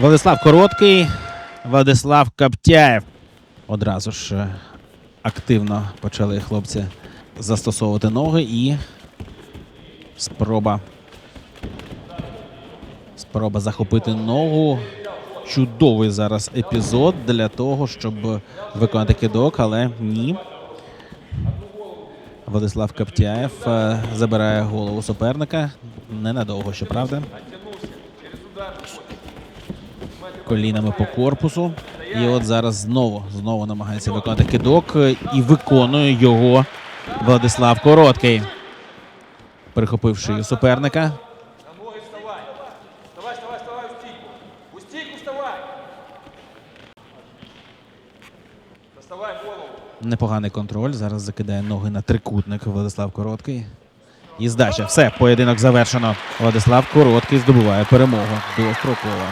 Владислав Короткий, Владислав Каптяєв. Одразу ж е, активно почали хлопці застосовувати ноги і спроба. Спроба захопити ногу. Чудовий зараз епізод для того, щоб виконати кидок, але ні. Владислав Каптяєв е, забирає голову суперника. Ненадовго, щоправда. Колінами по корпусу. І от зараз знову знову намагається виконати кидок і виконує його Владислав Короткий. Прихопив шию суперника. Непоганий контроль. Зараз закидає ноги на трикутник Владислав Короткий. І здача. Все, поєдинок завершено. Владислав Короткий здобуває перемогу достроково.